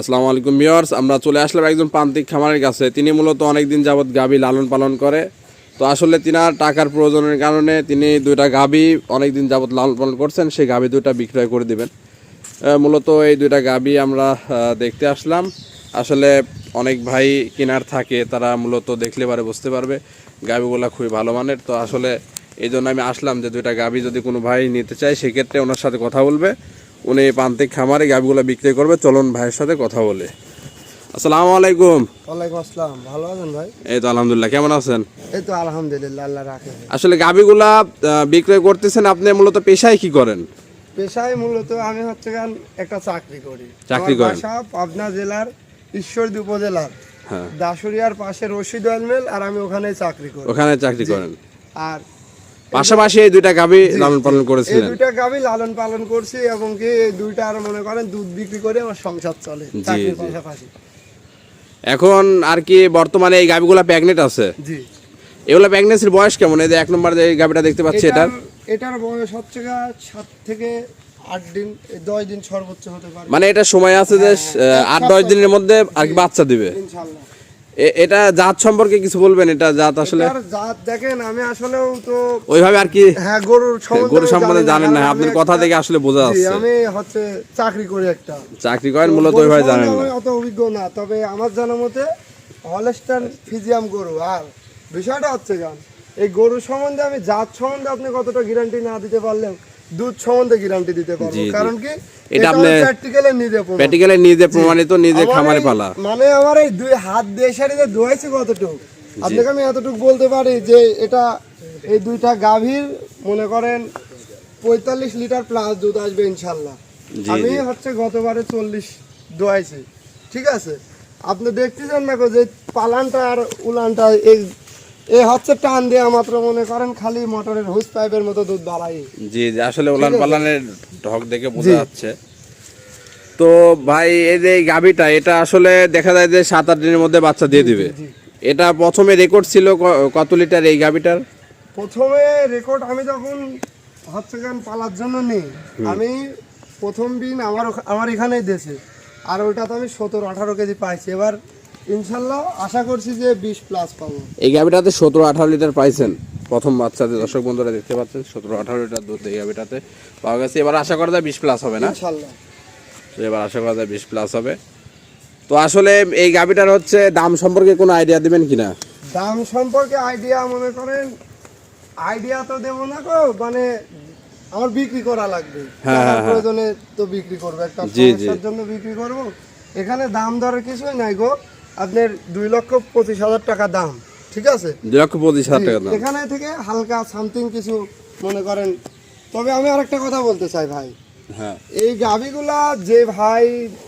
আসসালামু আলাইকুম ভিউয়ার্স, আমরা চলে আসলাম একজন প্রান্তিক খামারের কাছে। তিনি মূলত অনেকদিন যাবৎ গাভী লালন পালন করে। তো আসলে তিনার টাকার প্রয়োজনের কারণে তিনি দুইটা গাভী অনেকদিন যাবৎ লালন পালন করছেন, সেই গাভী দুইটা বিক্রয় করে দিবেন। মূলত এই দুইটা গাভী আমরা দেখতে আসলাম। আসলে অনেক ভাই কেনার থাকে, তারা মূলত দেখলে পারে বুঝতে পারবে। গাভীগুলা খুবই ভালো মানের। তো আসলে এই জন্য আমি আসলাম যে দুইটা গাভী যদি কোনো ভাই নিতে চায়, সেক্ষেত্রে ওনার সাথে কথা বলবে। উনি প্রান্তিক খামারে গাভীগুলো বিক্রি করবে। চলুন ভাইয়ের সাথে কথা বলে। আসসালামু আলাইকুম। ওয়ালাইকুম আসসালাম। ভালো আছেন ভাই? এই তো আলহামদুলিল্লাহ কেমন আছেন? এই তো আলহামদুলিল্লাহ আল্লাহ রাখে। আসলে গাভীগুলা বিক্রয় করতেছেন আপনি মূলত পেশায় কি করেন? পেশায় মূলত আমি হচ্ছে গান একটা চাকরি করি। চাকরি আমার করেন? পাবনা জেলার ঈশ্বরদী উপজেলার। হ্যাঁ। দাসুরিয়ার পাশে রশিদ অয়েল মিল আর আমি ওখানে চাকরি করি। ওখানে চাকরি করেন। আর পাশাপাশি এই দুইটা গাভী লালন পালন এই দুইটা গাভী লালন পালন করছি এবং কি দুইটা আর মনে করেন দুধ বিক্রি করে আমার সংসার চলে চাকরির। পাশাপাশি। এখন আর কি বর্তমানে এই গাভীগুলা প্রেগনেন্ট আছে? জি। এগুলা প্রেগনেন্সির বয়স কেমন? এই যে এক নম্বর যে এই গাভীটা দেখতে পাচ্ছি এটার এটার বয়স হচ্ছে গা সাত থেকে আট দিন দশ দিন সর্বোচ্চ হতে পারে। মানে এটা সময় আছে যে আট দশ দিনের মধ্যে আর কি বাচ্চা দিবে। এটা জাত সম্পর্কে কিছু বলবেন? এটা জাত আসলে জাত দেখেন আমি আসলেও তো ওইভাবে আর কি হ্যাঁ গরুর সম্বন্ধে গরু সম্বন্ধে জানেন না আপনার কথা থেকে আসলে বোঝা যাচ্ছে। আমি হচ্ছে চাকরি করি একটা। চাকরি করেন মূলত ওইভাবে জানেন না। অত অভিজ্ঞ না তবে আমার জানা মতে হলস্টার ফিজিয়াম গরু। আর বিষয়টা হচ্ছে গান এই গরু সম্বন্ধে আমি জাত সম্বন্ধে আপনি কতটা গ্যারান্টি না দিতে পারলেও দুধ সম্বন্ধে গ্যারান্টি দিতে পারব। কারণ কি এটা আপনি- প্র্যাকটিক্যালে নিজে। প্র্যাকটিক্যালি নিজে প্রমাণিত নিজে খামারে পালা। মানে আমার এই দুই হাত দিয়ে কতটুকু? আপনাকে আমি এতটুকু বলতে পারি যে এটা এই দুইটা গাভীর মনে করেন পঁয়তাল্লিশ লিটার প্লাস দুধ আসবে ইনশাল্লাহ। আমি হচ্ছে গতবারে চল্লিশ দোয়াইছি ঠিক আছে? আপনি দেখতেছেন না যে পালানটা আর উলানটা এই এ হচ্ছে টান দেওয়া মাত্র মনে করেন খালি মোটরের হুস পাইপের মতো দুধ বাড়াই জি আসলে আছে। পালানের ঢক দেখে বোঝা যাচ্ছে। তো ভাই এই যে গাভীটা এটা আসলে দেখা যায় যে সাত আট দিনের মধ্যে বাচ্চা দিয়ে দিবে। এটা প্রথমে রেকর্ড ছিল কত লিটার এই গাভীটার? প্রথমে রেকর্ড আমি যখন হচ্ছে গান পালার জন্য নেই আমি প্রথম দিন আমার আমার এখানেই দেশে আর ওইটা তো আমি সতেরো আঠারো কেজি পাইছি। এবার ইনশাল্লাহ আশা করছি যে বিশ প্লাস পাবো। এই গাভীটাতে সতেরো আঠারো লিটার পাইছেন। প্রথম বাচ্চাতে দর্শক বন্ধুরা দেখতে পাচ্ছেন সতেরো আঠারো লিটার দুধ এই গাভীটাতে পাওয়া গেছে। এবার আশা করা যায় বিশ প্লাস হবে না? ইনশাল্লাহ। এবার আশা করা যায় বিশ প্লাস হবে। তো আসলে এই গাভীটার হচ্ছে দাম সম্পর্কে কোনো আইডিয়া দিবেন কিনা? দাম সম্পর্কে আইডিয়া মনে করেন আইডিয়া তো দেবো না গো মানে আমার বিক্রি করা লাগবে। হ্যাঁ, হ্যাঁ, হ্যাঁ। প্রয়োজনে তো বিক্রি করব একটা। জন্য বিক্রি করব। এখানে দাম দরের কিছুই নাই গো। আপনার দুই লক্ষ পঁচিশ হাজার টাকা দাম ঠিক আছে? দুই লক্ষ পঁচিশ হাজার টাকা দাম। এখানে থেকে হালকা সামথিং কিছু মনে করেন। তবে আমি আরেকটা কথা বলতে চাই ভাই। হ্যাঁ। এই গাভিগুলা যে ভাই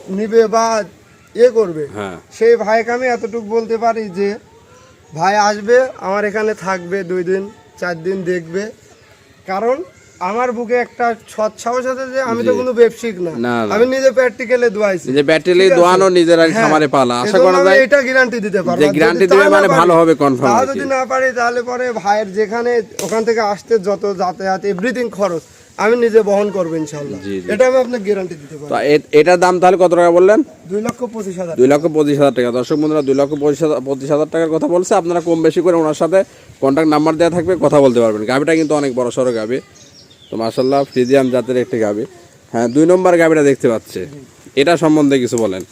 নিবে বা এ করবে হ্যাঁ। সেই ভাইকে আমি এতটুকু বলতে পারি যে ভাই আসবে আমার এখানে থাকবে দুই দিন চার দিন দেখবে। কারণ আমার বুকে একটা সৎ সাহস আছে যে আমি তো কোনো ব্যবসায়িক না। আমি নিজে প্র্যাকটিক্যালে দোয়াইছি। যে ব্যাটারি ঠিক দোয়ানো নিজের আর হ্যাঁ, খামারে পালা। আশা করা যায় এটা গ্যারান্টি দিতে পারব। যে যদি দিবে মানে ভালো হবে confirm তা যদি না পারি তাহলে পরে ভাইয়ের যেখানে ওখান থেকে আসতে যত যাতায়াত এভরিথিং খরচ আমি নিজে বহন করব জি। এটা আমি আপনাকে গ্যারান্টি দিতে এ- এটার দাম তাহলে কত টাকা বললেন? দুই লক্ষ পঁচিশ হাজার। দুই লক্ষ পঁচিশ হাজার টাকা। দর্শক বন্ধুরা দুই লক্ষ পঁচিশ হাজার পঁচিশ হাজার টাকার কথা বলছে। আপনারা কম বেশি করে ওনার সাথে কন্ট্যাক্ট নাম্বার দেওয়া থাকবে কথা বলতে পারবেন। গাভিটা কিন্তু অনেক বড় সড়ো গাভি তো মার্শাল্লাহ ফ্রিজিয়াম জাতের একটি গাভি হ্যাঁ দুই নম্বর গাভিটা দেখতে পাচ্ছে। এটা সম্বন্ধে কিছু বলেন।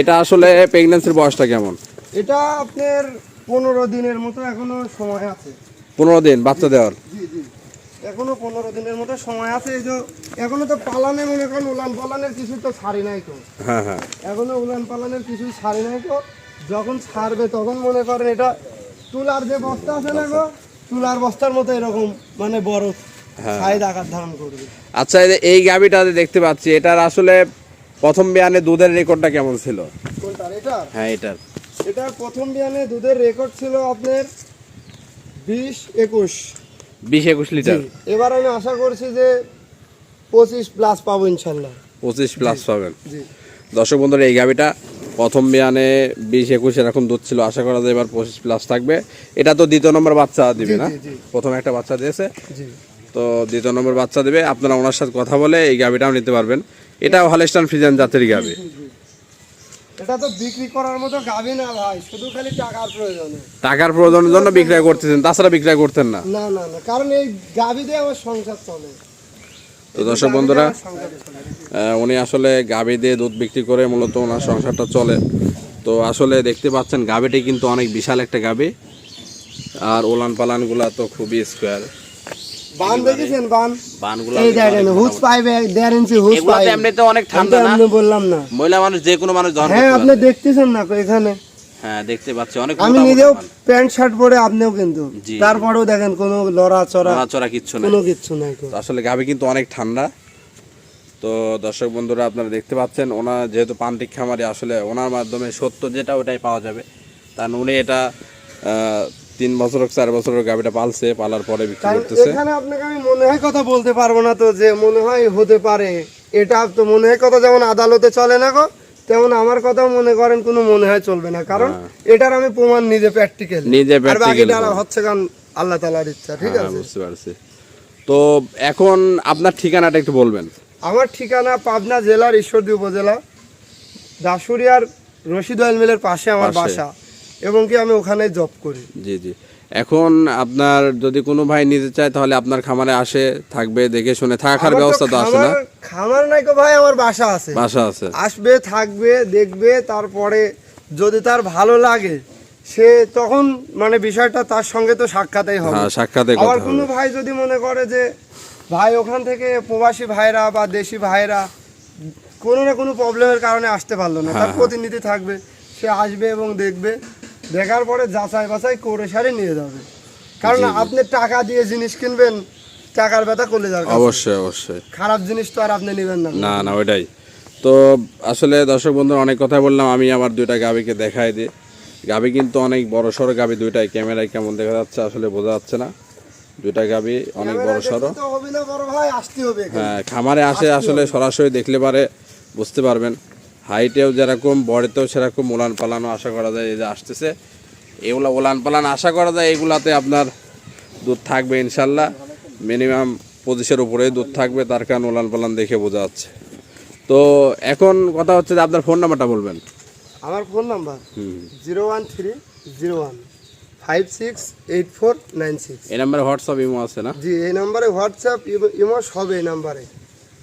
এটা আসলে প্রেগনেন্সির বয়সটা কেমন? এটা আপনার পনেরো দিনের মতো এখনও সময় আছে। পনেরো দিন বাচ্চা দেওয়ার? এখনও পনেরো দিনের মতো সময় আছে। এই যে এখনও তো পালানে মনে করেন উলান পালানের কিছু তো ছাড়ি নাই তো। হ্যাঁ হ্যাঁ। এখনও উলান পালানের কিছু ছাড়ি নাই তো। যখন ছাড়বে তখন মনে করেন এটা তুলার যে বস্তা আছে না গো তুলার বস্তার মতো এরকম মানে বড় সাইজ আকার ধারণ করবে। আচ্ছা এই গাভিটা দেখতে পাচ্ছি এটার আসলে প্রথম বিয়ানে দুধের রেকর্ডটা কেমন ছিল? কোনটার এটা হ্যাঁ এটার। এটা প্রথম বিয়ানে দুধের রেকর্ড ছিল আপনার বিশ একুশ। বিশ একুশ লিটার? এবার আমি আশা করছি যে পঁচিশ প্লাস পাবো ইনশাল্লাহ। পঁচিশ প্লাস পাবেন। দর্শক বন্ধুরা এই গাভিটা প্রথম বিয়ানে বিশ একুশ এরকম দুধ ছিল আশা করা যায় এবার পঁচিশ প্লাস থাকবে। এটা তো দ্বিতীয় নম্বর বাচ্চা দিবে না। প্রথম একটা বাচ্চা দিয়েছে। তো দ্বিতীয় নম্বর বাচ্চা দেবে আপনারা ওনার সাথে কথা বলে এই গাভিটাও নিতে পারবেন। এটা হলেস্টান ফ্রিজান জাতের গাভি এটা তো বিক্রি করার মতো গাবি না ভাই শুধু খালি টাকার প্রয়োজনে। টাকার প্রয়োজনের জন্য বিক্রয় করতেছেন তাছাড়া বিক্রয় করতেন না। না না না কারণ এই গাবি দিয়ে আমার সংসার চলে। তো দর্শক বন্ধুরা উনি আসলে গাভী দিয়ে দুধ বিক্রি করে মূলত ওনার সংসারটা চলে। তো আসলে দেখতে পাচ্ছেন গাভীটি কিন্তু অনেক বিশাল একটা গাভী আর ওলান পালানগুলা তো খুবই স্কোয়ার বান দেখেছেন বান? বানগুলা এই দেখেন হুস পাইবে দেড় ইঞ্চি হুস এগুলো পাইবে। এমনিতে অনেক ঠান্ডা না? এমনি বললাম না। মহিলা মানুষ যে কোনো মানুষ ধর হ্যাঁ আপনি দেখতেছেন না এখানে? হ্যাঁ দেখতে পাচ্ছি অনেক আমি মোটা মোটা নিজেও প্যান্ট শার্ট পরে আপনিও কিন্তু। তারপরেও দেখেন কোনো লড়া চড়া কিচ্ছু নেই। কোনো কিচ্ছু নাই আসলে গাভী কিন্তু অনেক ঠান্ডা। তো দর্শক বন্ধুরা আপনারা দেখতে পাচ্ছেন ওনার যেহেতু পান্তিক খামারে আসলে ওনার মাধ্যমে সত্য যেটা ওটাই পাওয়া যাবে। কারণ উনি এটা আহ, তিন বছর হোক চার বছরের গাভীটা পালছে পালার পরে বিক্রি করতেছে। এখানে আপনাকে আমি মনে হয় কথা বলতে পারব না তো যে মনে হয় হতে পারে। এটা তো মনে হয় কথা যেমন আদালতে চলে না গো তেমন আমার কথা মনে করেন কোনো মনে হয় চলবে না। কারণ এটার আমি প্রমাণ নিজে প্র্যাকটিক্যাল হ্যাঁ। নিজে বাকিটা হচ্ছে কারণ আল্লাহ তালার ইচ্ছা ঠিক হ্যাঁ, আছে? বুঝতে পারছি। তো এখন আপনার ঠিকানাটা একটু বলবেন। আমার ঠিকানা পাবনা জেলার ঈশ্বরদী উপজেলা দাসুরিয়ার রশিদ মিলের পাশে আমার বাসা। এবং কি আমি ওখানে জব করি। জি জি। এখন আপনার যদি কোনো ভাই নিতে চায় তাহলে আপনার খামারে আসে থাকবে দেখে শুনে থাকার ব্যবস্থা তো আছে না? খামার- নাই গো ভাই আমার বাসা আছে। বাসা আছে। আসবে থাকবে দেখবে তারপরে যদি তার ভালো লাগে সে তখন মানে বিষয়টা তার সঙ্গে তো সাক্ষাতেই হবে। হ্যাঁ সাক্ষাতে আবার কথা কোনো ভাই যদি মনে করে যে ভাই ওখান থেকে প্রবাসী ভাইরা বা দেশি ভাইরা কোনো না কোনো প্রবলেমের কারণে আসতে পারল না হ্যাঁ, তার প্রতিনিধি থাকবে সে আসবে এবং দেখবে। দেখার পরে যাচাই বাছাই করে সারি নিয়ে যাবে। কারণ আপনি টাকা দিয়ে জিনিস কিনবেন টাকার ব্যথা করলে যাবে অবশ্যই অবশ্যই। খারাপ জিনিস তো আর আপনি নেবেন না। না না ওইটাই। তো আসলে দর্শক বন্ধু অনেক কথা বললাম আমি আমার দুইটা গাবিকে দেখাই দিই গাবি কিন্তু অনেক বড় সড়ো গাবি দুইটাই ক্যামেরায় কেমন দেখা যাচ্ছে আসলে বোঝা যাচ্ছে না। দুইটা গাবি অনেক বড় সড়ো। হ্যাঁ খামারে আসে আসলে সরাসরি দেখলে পারে বুঝতে পারবেন। হাইটেও যেরকম বড়েতেও সেরকম উলান পালানো আশা করা যায় এই যে আসতেছে। এগুলো উলান পালান আশা করা যায় এগুলাতে আপনার দুধ থাকবে ইনশাল্লাহ। মিনিমাম পঁচিশের উপরে দুধ থাকবে তার কারণ উলান পালান দেখে বোঝা যাচ্ছে। তো এখন কথা হচ্ছে যে আপনার ফোন নাম্বারটা বলবেন। আমার ফোন নাম্বার হুম। Zero one three zero one five six eight four nine six এই নাম্বারে হোয়াটসঅ্যাপ ইমো আছে না? জি এই নাম্বারে হোয়াটসঅ্যাপ ইমো সব এই নাম্বারে।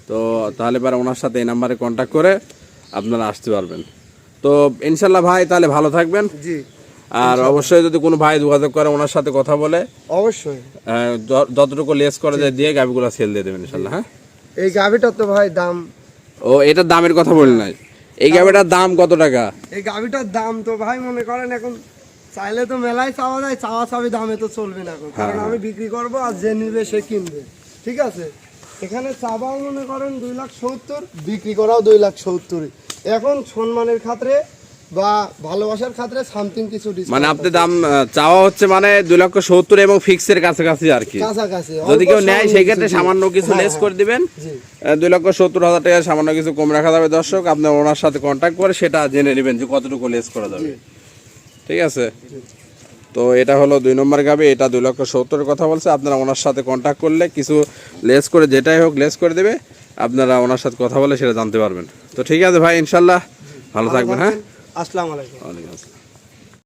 তো তাহলে পরে ওনার সাথে এই নাম্বারে কন্ট্যাক্ট করে আপনারা আসতে পারবেন। তো ইনশাল্লাহ ভাই তাহলে ভালো থাকবেন। জি। আর অবশ্যই যদি কোনো ভাই যোগাযোগ করে ওনার সাথে কথা বলে অবশ্যই। যতটুকু লেস করে যায় দিয়ে গাভিগুলো সেল দিয়ে দেবেন ইনশাল্লাহ হ্যাঁ? এই গাভিটার তো ভাই দাম ও এটার দামের কথা বলি নাই। এই গাভিটার দাম কত টাকা? এই গাভিটার দাম তো ভাই মনে করেন এখন চাইলে তো মেলায় চাওয়া যায় চাওয়া চাবি দামে তো চলবে না এখন। কারণ আমি বিক্রি করব আর যে নিবে সে কিনবে। ঠিক আছে? এখানে চাবাও মনে করেন দুই লাখ সত্তর বিক্রি করাও দুই লাখ সত্তরই এখন সম্মানের খাতিরে বা ভালোবাসার খাতিরে সামথিং কিছু মানে আপনি দাম চাওয়া হচ্ছে মানে দুই লক্ষ সত্তর এবং ফিক্সের কাছাকাছি আর কি। কাছাকাছি যদি কেউ নেয় সেই ক্ষেত্রে সামান্য কিছু হ্যাঁ, লেস হ্যাঁ, করে দিবেন। দুই লক্ষ সত্তর হাজার টাকা সামান্য কিছু কম রাখা যাবে। দর্শক আপনি ওনার সাথে কন্ট্যাক্ট করে সেটা জেনে নেবেন যে কতটুকু লেস করা যাবে। ঠিক আছে? তো এটা হলো দুই নম্বর গাবি এটা দুই লক্ষ সত্তরের কথা বলছে। আপনারা ওনার সাথে কন্ট্যাক্ট করলে কিছু লেস করে যেটাই হোক লেস করে দেবে। আপনারা ওনার সাথে কথা বলে সেটা জানতে পারবেন। তো ঠিক আছে ভাই ইনশাল্লাহ। ভালো থাকবেন হ্যাঁ? আসসালামু আলাইকুম। ওয়ালাইকুম আসসালাম।